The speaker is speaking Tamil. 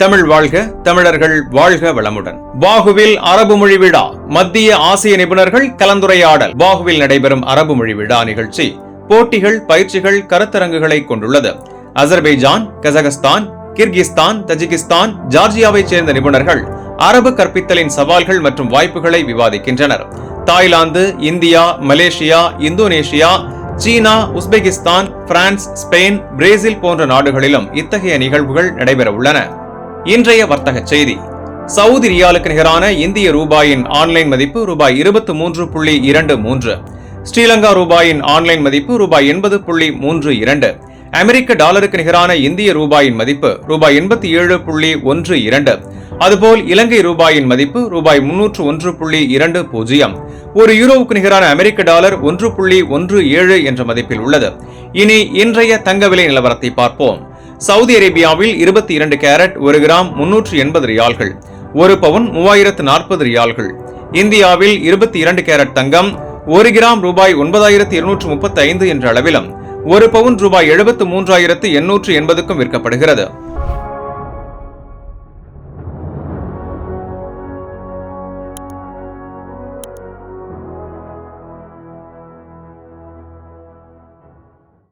தமிழ் வாழ்க தமிழர்கள் வாழ்க வளமுடன். பாகுவில் அரபு மொழி விழா மத்திய ஆசிய நிபுணர்கள் கலந்துரையாடல். பாகுவில் நடைபெறும் அரபு மொழி விழா நிகழ்ச்சி போட்டிகள் பயிற்சிகள் கருத்தரங்குகளை கொண்டுள்ளது. அசர்பைஜான் கசகஸ்தான் கிர்கிஸ்தான் தஜிகிஸ்தான் ஜார்ஜியாவைச் சேர்ந்த நிபுணர்கள் அரபு கற்பித்தலின் சவால்கள் மற்றும் வாய்ப்புகளை விவாதிக்கின்றனர். தாய்லாந்து இந்தியா மலேசியா இந்தோனேஷியா சீனா உஸ்பெகிஸ்தான் பிரான்ஸ் ஸ்பெயின் பிரேசில் போன்ற நாடுகளிலும் இத்தகைய நிகழ்வுகள் நடைபெற உள்ளன இன்றைய வர்த்தக செய்தி. சவுதி ரியாலுக்கு நிகரான இந்திய ரூபாயின் ஆன்லைன் மதிப்பு ரூபாய் இருபத்தி மூன்று புள்ளி இரண்டு மூன்று. ஸ்ரீலங்கா ரூபாயின் ஆன்லைன் மதிப்பு ரூபாய் எண்பது புள்ளி மூன்று இரண்டு. அமெரிக்க டாலருக்கு நிகரான இந்திய ரூபாயின் மதிப்பு ரூபாய் எண்பத்தி ஏழு புள்ளி ஒன்று இரண்டு. அதுபோல் இலங்கை ரூபாயின் மதிப்பு ரூபாய் முன்னூற்று ஒன்று புள்ளி இரண்டு பூஜ்ஜியம். ஒரு யூரோவுக்கு நிகரான அமெரிக்க டாலர் ஒன்று புள்ளி ஒன்று ஏழு என்ற மதிப்பில் உள்ளது. இனி இன்றைய தங்க விலை நிலவரத்தை பார்ப்போம். சவுதி அரேபியாவில் இருபத்தி இரண்டு கேரட் ஒரு கிராம் முன்னூற்று எண்பது ரியால்கள் ஒரு பவுன் மூவாயிரத்து நாற்பது ரியால்கள். இந்தியாவில் இருபத்தி இரண்டு கேரட் தங்கம் ஒரு கிராம் ரூபாய் ஒன்பதாயிரத்து இருநூற்று முப்பத்தி ஐந்து என்ற அளவிலும் ஒரு பவுன் ரூபாய் எழுபத்து மூன்றாயிரத்து எண்ணூற்று எண்பதுக்கும் விற்கப்படுகிறது.